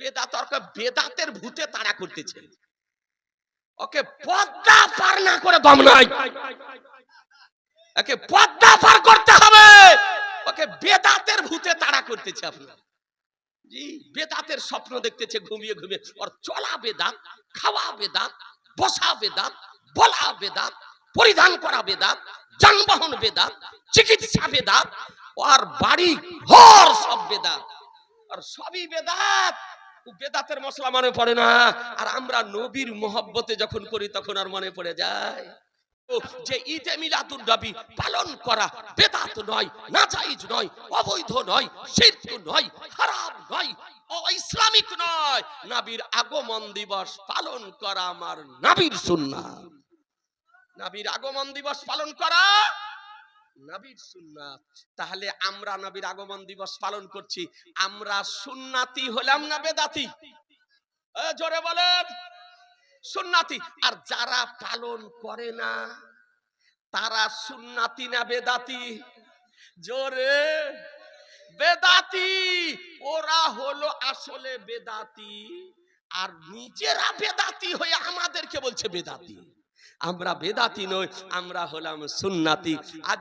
বেদাত বেদাতের ভূতে তাড়া করতেছে। ওকে পদ্মা পার না করে দম নাই। ওকে পদ্মা পার করতে হবে। ওকে বেদাতের ভূতে তাড়া করতেছে আপনার জি, বেদাতের স্বপ্ন দেখতেছে, ঘুমিয়ে ঘুমিয়ে। ওর চলা বেদাত, খাওয়া বেদাত, বসা বেদাত, বলা বেদাত, পরিধান করা বেদাত, যানবাহন বেদাত, চিকিৎসা বেদাত আর বাড়ি ঘর সব বেদাত। আর সবই বেদাত। বেদাতের মশলা মনে পড়ে না। আর আমরা নবীর মোহব্বতে যখন করি, তখন আর মনে পড়ে যায়। যে ঈদে মিলাদুন নবী পালন করা বেদাত নয়, নাজাইজ নয়, অবৈধ নয়, শিরক নয়, হারাম নয় ও ইসলামিক নয়। নবীর আগমন দিবস পালন করা আমার নবীর সুন্নাত। নবীর আগমন দিবস পালন করা নবীর সুন্নাত। তাহলে আমরা নবীর আগমন দিবস পালন করছি। আমরা সুন্নাতি হলাম না বেদাতি? জোরে বলেন। সুন্নাতি। আর যারা পালন করে না, তারা সুন্নাতি না বেদাতি? জোরে। বেদাতি। ওরা হলো আসলে বেদাতি, আর নিজেরা বেদাতি হয়ে আমাদেরকে বলছে বেদাতি। আমরা বেদাতি নই, আমরা হলাম সুন্নাতি। আজ